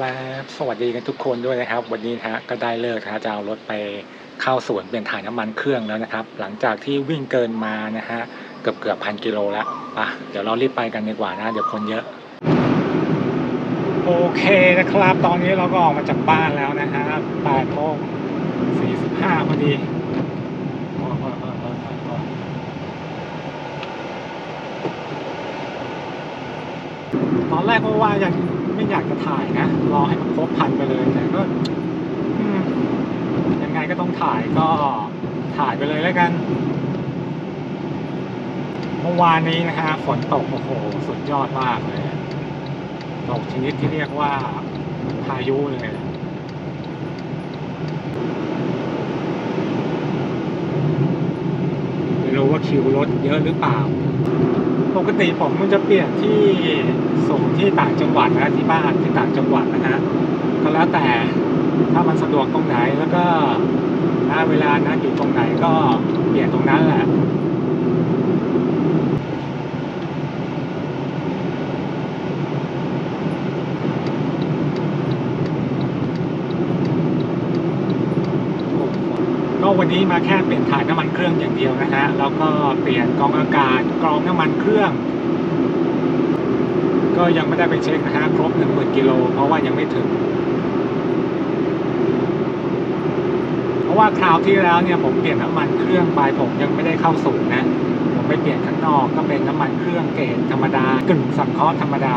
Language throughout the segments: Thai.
วบสวัสดีกันทุกคนด้วยนะครับ วันนี้ฮะก็ได้เลิกนะฮะจะเอารถไปเข้าสวนเปลี่ยนถ่ายน้ำมันเครื่องแล้วนะครับ หลังจากที่วิ่งเกินมานะฮะเกือบเกือบพันกิโลแล้วอะเดี๋ยวเรารีบไปกันดีกว่านะ เดี๋ยวคนเยอะ โอเคนะครับ ตอนนี้เราก็ออกมาจากบ้านแล้วนะฮะแปดโมงสี่สิบห้าพอดีตอนแรกก็ว่าอยัง ไม่อยากจะถ่ายนะรอให้มันครบพันไปเลยแต่ก็ยังไงก็ต้องถ่ายก็ถ่ายไปเลยแล้วกันเมื่อวานนี้นะฮะฝนตกโอ้โหสุดยอดมากเลยตกชนิดที่เรียกว่าพายุเลยไม่รู้ว่าคิวรถเยอะหรือเปล่า ปกติผมมันจะเปลี่ยนที่ส่งที่ต่างจังหวัดนะที่บ้านที่ต่างจังหวัดนะฮะก็แล้วแต่ถ้ามันสะดวกตรงไหนแล้วก็ณเวลานั้นอยู่ตรงไหนก็เปลี่ยนตรงนั้นแหละ ก็วันนี้มาแค่เปลี่ยนถ่ายน้ำมันเครื่องอย่างเดียวนะฮะแล้วก็เปลี่ยนกองอากาศกรองน้ำมันเครื่อง ก็ยังไม่ได้ไปเช็คนะฮะครบหนึ่งหมื่นกิโลเพราะว่ายังไม่ถึง เพราะว่าคราวที่แล้วเนี่ยผมเปลี่ยนน้ำมันเครื่องไปผมยังไม่ได้เข้าศูนย์นะผมไปเปลี่ยนข้างนอกก็เป็นน้ำมันเครื่องเกรดธรรมดากึ่งสังเคราะห์ธรรมดา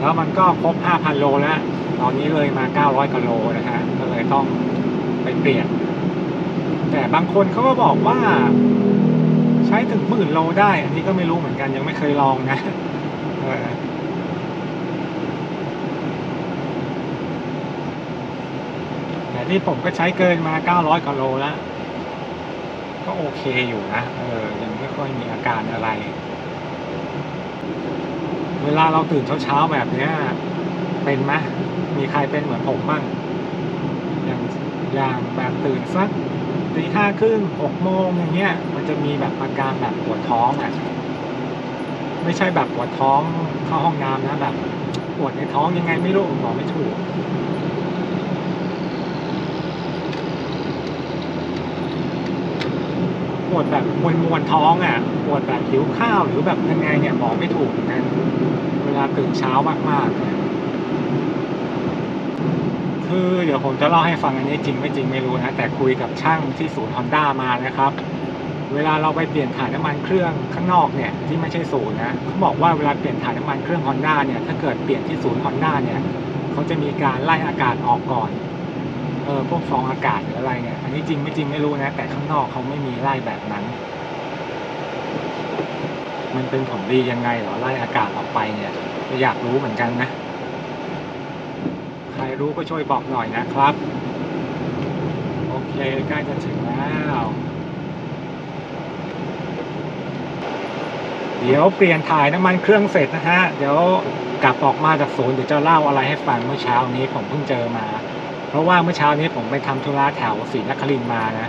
แล้วมันก็ครบ 5,000 โลแล้วตอนนี้เลยมา 900กิโลนะฮะก็เลยต้อง ไปเปลี่ยน แต่บางคนเขาก็บอกว่า ใช้ถึงหมื่นโลได้ อันนี้ก็ไม่รู้เหมือนกันยังไม่เคยลองนะแต่นี่ผมก็ใช้เกินมา 900กิโลแล้ว ก็โอเคอยู่นะ เออ ยังไม่ค่อยมีอาการอะไร เวลาเราตื่นเช้าๆแบบเนี้ย เป็นไหมมีใครเป็นเหมือนผมบ้างอย่าง อย่างแบบตื่นสักตีห้าครึ่งหกโมงอย่างเงี้ย มันจะมีแบบอาการแบบปวดท้องอะ ไม่ใช่แบบปวดท้องเข้าห้องน้ำนะแบบปวดในท้องยังไงไม่รู้บอกไม่ถูกปวดแบบมวนมวนๆท้องอะปวดแบบหิวข้าวหรือแบบยังไงเนี่ยบอกไม่ถูกเหมือนกันเวลาตื่นเช้ามากๆเนี่ย คือเดี๋ยวผมจะเล่าให้ฟังอันนี้จริงไม่จริงไม่รู้นะ แต่คุยกับช่างที่ศูนย์ฮอนด้ามานะครับ เวลาเราไปเปลี่ยนถ่ายน้ำมันเครื่องข้างนอกเนี่ยที่ไม่ใช่ศูนย์นะเขาบอกว่าเวลาเปลี่ยนถ่ายน้ำมันเครื่องฮอนด้าเนี่ยถ้าเกิดเปลี่ยนที่ศูนย์ฮอนด้าเนี่ยเขาจะมีการไล่อากาศออกก่อนเออพวกฟองอากาศหรืออะไรเนี่ยอันนี้จริงไม่จริงไม่รู้นะ แต่ข้างนอกเขาไม่มีไล่แบบนั้น มันเป็นผลดียังไงหรอไล่อากาศออกไปเนี่ยอยากรู้เหมือนกันนะ รู้ก็ช่วยบอกหน่อยนะครับ โอเคใกล้จะถึงแล้ว เดี๋ยวเปลี่ยนถ่ายน้ำมันเครื่องเสร็จนะฮะ เดี๋ยวกลับออกมาจากศูนย์เดี๋ยวจะเล่าอะไรให้ฟังเมื่อเช้านี้ผมเพิ่งเจอมา เพราะว่าเมื่อเช้านี้ผมไปทำธุระแถวศรีนครินมานะ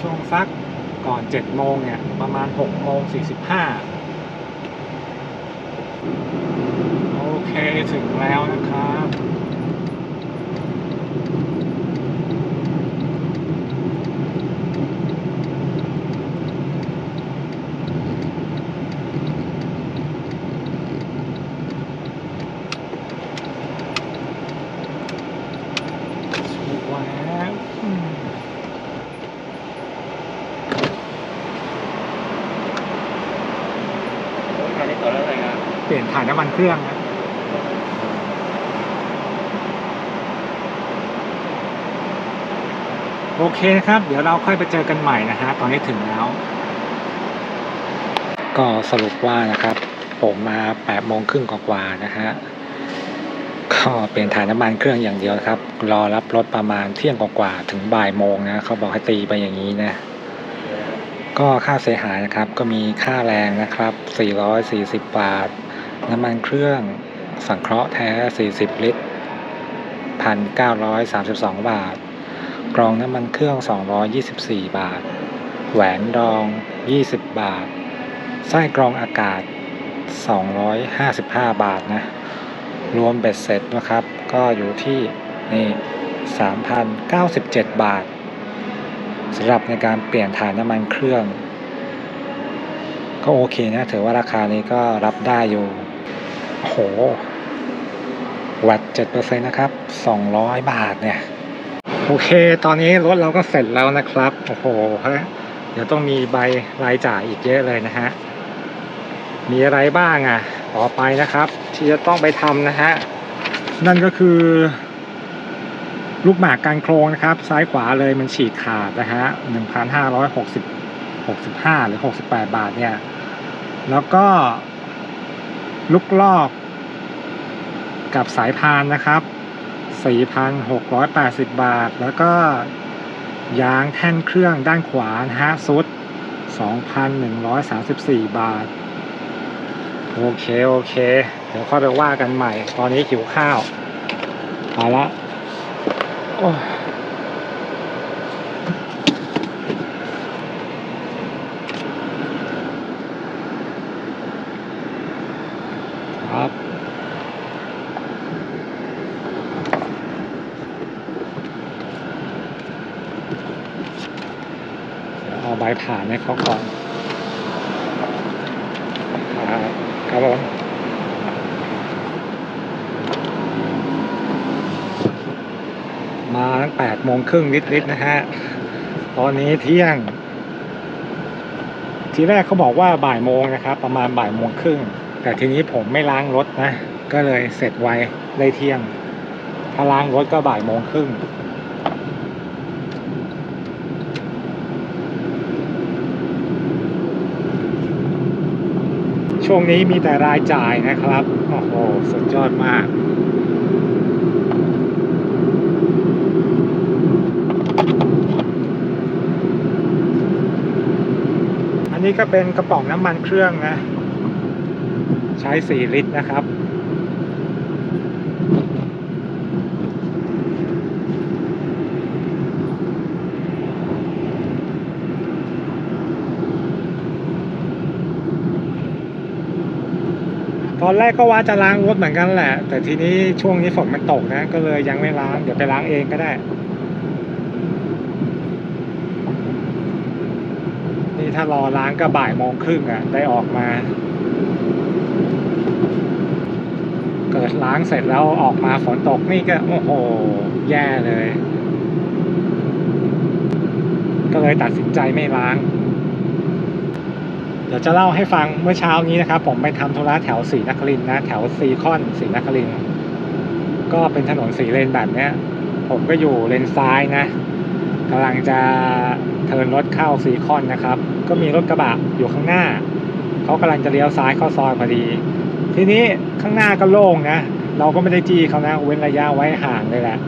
ช่วงสักก่อนเจ็ดโมงเนี่ยประมาณหกโมงสี่สิบห้าโอ เคถึงแล้วนะครับถูกแล้วอืมเปลี่ยนถ่ายน้ำมันเครื่องนะ โอเคครับ เดี๋ยวเราค่อยไปเจอกันใหม่นะฮะตอนนี้ถึงแล้ว ก็สรุปว่านะครับ ผมมาแปดโมงครึ่งกว่านะฮะก็เปลี่ยนถ่ายน้ำมันเครื่องอย่างเดียวครับ รอรับรถประมาณเที่ยงกว่าถึงบ่ายโมงนะเขาบอกให้ตีไปอย่างนี้นะก็ค่าเสียหายนะครับก็มีค่าแรงนะครับ 440 บาท น้ำมันเครื่องสังเคราะห์แท้ 40 ลิตร 1,932 บาท กรองน้ำมันเครื่อง 224 บาท แหวนรอง 20 บาท ไส้กรองอากาศ 255 บาทนะ รวมเบ็ดเสร็จนะครับ ก็อยู่ที่นี่3,097 บาทสำหรับในการเปลี่ยนถ่ายน้ำมันเครื่อง ก็โอเคนะถือว่าราคานี้ก็รับได้อยู่โหวัด7%นะครับ 200 บาทเนี่ย โอเค ตอนนี้รถเราก็เสร็จแล้วนะครับ โอ้โหฮะเดี๋ยวต้องมีใบรายจ่ายอีกเยอะเลยนะฮะ มีอะไรบ้างอะ ต่อไปนะครับ ที่จะต้องไปทำนะฮะ นั่นก็คือ ลูกหมากการโครงนะครับ ซ้ายขวาเลยมันฉีกขาดนะฮะ1,560 65หรือ68บาทเนี่ย แล้วก็ ลูกลอก กับสายพานนะครับ 4,680 บาท แล้วก็ยางแท่นเครื่องด้านขวานะฮะซุด 2,134 บาท โอเค โอเค เดี๋ยวค่อยไปว่ากันใหม่ ตอนนี้หิวข้าว ไปละโอ้ยครับ เมาในให้เขาก่อนครับครับผมมาตั้งแปดโมงครึ่งนิดๆนะฮะ ตอนนี้เที่ยง ทีแรกเขาบอกว่าบ่ายโมงนะครับ ประมาณบ่ายโมงครึ่ง แต่ทีนี้ผมไม่ล้างรถนะ ก็เลยเสร็จไวได้เที่ยง ถ้าล้างรถก็บ่ายโมงครึ่ง ช่วงนี้มีแต่รายจ่ายนะครับ โอ้โห สุดยอดมากอันนี้ก็เป็นกระป๋องน้ำมันเครื่องนะ ใช้ 4 ลิตรนะครับ ตอนแรกก็ว่าจะล้างรถเหมือนกันแหละ แต่ทีนี้ช่วงนี้ฝนมันตกนะ ก็เลยยังไม่ล้าง เดี๋ยวไปล้างเองก็ได้ นี่ถ้ารอล้างก็บ่ายโมงครึ่งอะ ได้ออกมา เกิดล้างเสร็จแล้วออกมาฝนตกนี่ก็ โอ้โห แย่เลย ก็เลยตัดสินใจไม่ล้าง เดี๋ยวจะเล่าให้ฟังเมื่อเช้านี้นะครับ ผมไปทำธุระแถวศรีนครินนะ แถวซีคอนศรีนครินก็เป็นถนนสีเลนแบบเนี้ย ผมก็อยู่เลนซ้ายนะกำลังจะเทินรถเข้าซีคอนนะครับ ก็มีรถกระบะอยู่ข้างหน้า เขากำลังจะเลี้ยวซ้ายเข้าซอยพอดี ทีนี้ข้างหน้าก็โล่งนะ เราก็ไม่ได้จี้เขานะเว้นระยะไว้ห่างเลยแหละ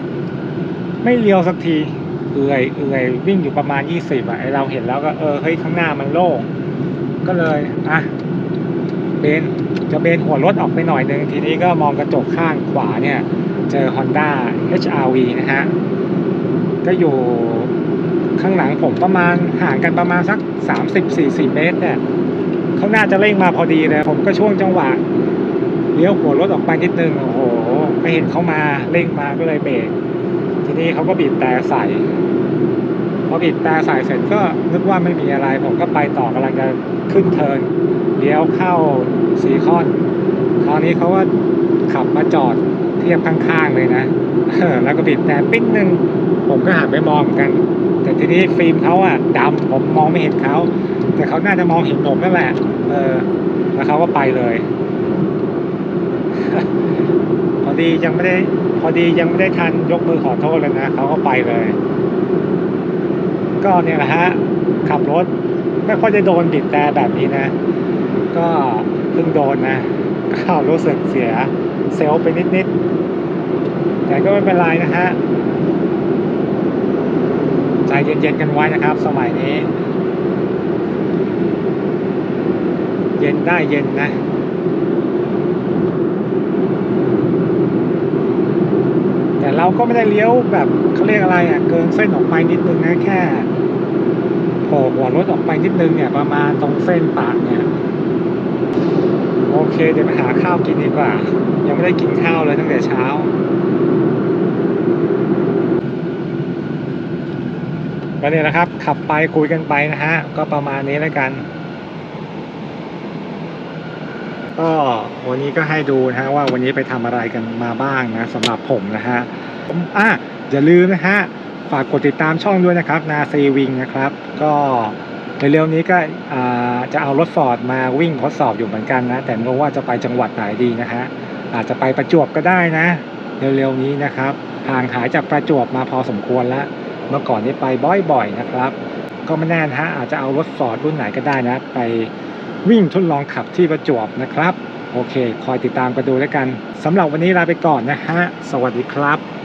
ไม่เลี้ยวสักทีเอื่อยเอื่อยวิ่งอยู่ประมาณ 20อะไอเราเห็นแล้วก็เออเฮ้ยข้างหน้ามันโล่ง ก็เลยอะเบนจะเบนหัวรถออกไปหน่อยหนึ่งทีนี้ก็มองกระจกข้างขวาเนี่ย เจอ Honda HRV นะฮะ ก็อยู่ข้างหลังผมประมาณห่างกันประมาณสัก 30-40 เมตรเนี่ยเขาหน่าจะเร่งมาพอดีเลยผมก็ช่วงจังหวะเลี้ยวหัวรถออกไปนิดนึงโอ้โหไม่เห็นเขามาเร่งมาก็เลยเบรกทีนี้เขาก็บีบแต่ใส่ พอบีบแต่ใส่เสร็จก็นึกว่าไม่มีอะไร ผมก็ไปต่อกำลังจะขึ้นเทินเลี้ยวเข้าซีคอนคราวนี้เขาก็ขับมาจอดเทียบข้างๆเลยนะแล้วก็บีบแต่ปิ้งหนึ่งผมก็หันไปมองกัน แต่ทีนี้ฟิล์มเขาอะดำผมมองไม่เห็นเขาแต่เขาน่าจะมองเห็นผมนั่นแหละ เออ แล้วเขาก็ไปเลย พอดียังไม่ได้ พอดียังไม่ได้ทันยกมือขอโทษเลยนะเขาก็ไปเลย ก็เนี่ยแหละฮะขับรถไม่ค่อยได้โดนบีบแต่แบบนี้นะ ก็เพิ่งโดนนะก็รู้สึกเสียเซลไปนิดๆแต่ก็ไม่เป็นไรนะฮะใจเย็นๆกันไว้นะครับ สมัยนี้ เย็นได้เย็นนะ แต่ เราก็ไม่ได้เลี้ยวแบบเขาเรียกอะไรอะ เกินเส้นออกไปนิดนึงนะแค่โผล่หัวรถออกไปนิดนึงเนี่ยประมาณตรงเส้นปากเนี่ย โอเคเดี๋ยวไปหาข้าวกินดีกว่า ยังไม่ได้กินข้าวเลยตั้งแต่เช้าก็เนี่ยนะครับ ขับไปคุยกันไปนะฮะ ก็ประมาณนี้แล้วกัน ก็วันนี้ก็ให้ดูนะฮะว่าวันนี้ไปทำอะไรกันมาบ้างนะสำหรับผมนะฮะผมอะอย่าลืมนะฮะฝากกดติดตามช่องด้วยนะครับนาซีวิงนะครับ ก็เร็วๆนี้ก็จะเอารถฟอร์ดมาวิ่งทดสอบอยู่เหมือนกันนะ แต่ไม่รู้ว่าจะไปจังหวัดไหนดีนะฮะอาจจะไปประจวบก็ได้นะ เร็วๆนี้นะครับห่างหายจากประจวบมาพอสมควรแล้ว เมื่อก่อนนี้ไปบ่อยๆนะครับ ก็ไม่แน่นะฮะอาจจะเอารถฟอร์ดรุ่นไหนก็ได้นะ ไป วิ่งทดลองขับที่ประจวบนะครับ โอเค คอยติดตามกันดูแล้วกันสำหรับวันนี้ลาไปก่อนนะฮะ สวัสดีครับ